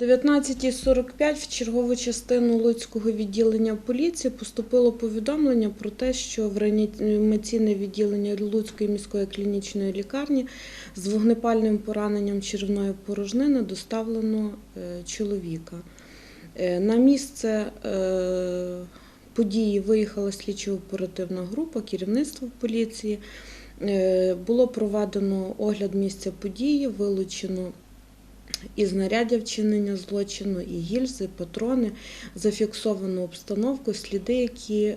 19.45 в чергову частину Луцького відділення поліції поступило повідомлення про те, що в реанімаційне відділення Луцької міської клінічної лікарні з вогнепальним пораненням червної порожнини доставлено е, чоловіка. Е, На місце е, події виїхала слідчо-оперативна група, керівництво поліції. Було проведено огляд місця події, вилучено і знаряддя вчинення злочину, і гільзи, і патрони, зафіксовано обстановку, сліди, які е,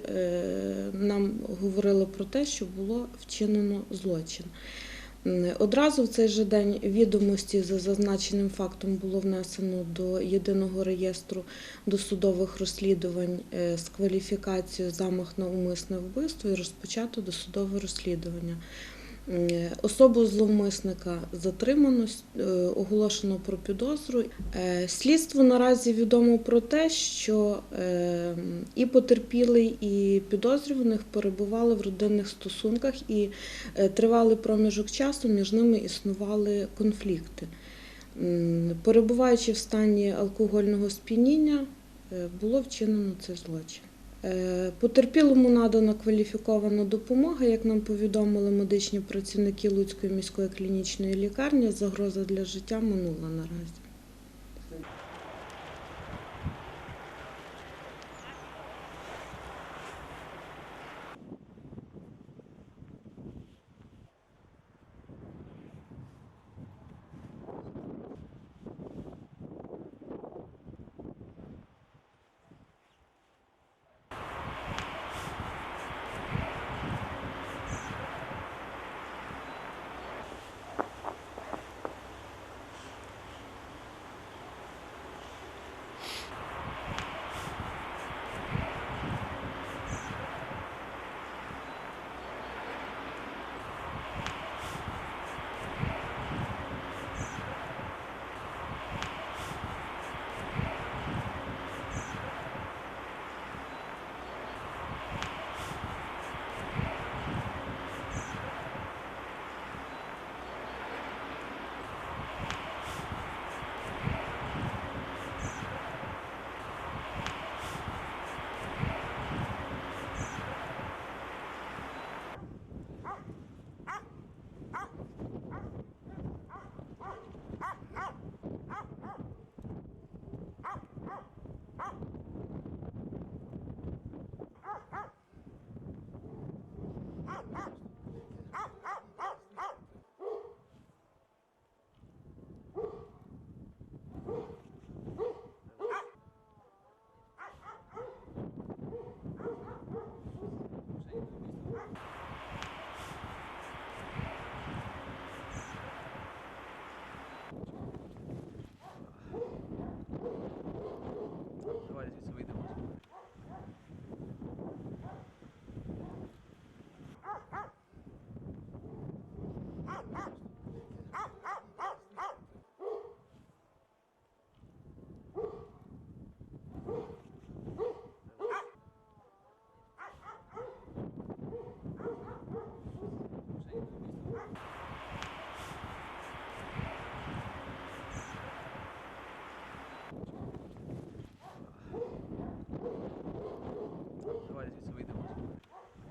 нам говорили про те, що було вчинено злочин. Одразу в цей же день відомості за зазначеним фактом було внесено до єдиного реєстру досудових розслідувань е, з кваліфікацією замах на умисне вбивство і розпочато досудове розслідування. М, Особу зловмисника затримано, е, оголошено про підозру. Е, Слідству наразі відомо про те, що е, і потерпілий, і підозрюваних перебували в родинних стосунках, і е, тривалий проміжок часу між ними існували конфлікти. Перебуваючи в стані алкогольного сп'яніння, е, було вчинено цей злочин. Е, Потерпілому надана кваліфікована допомога, як нам повідомили медичні працівники Луцької міської клінічної лікарні, загроза для життя минула наразі.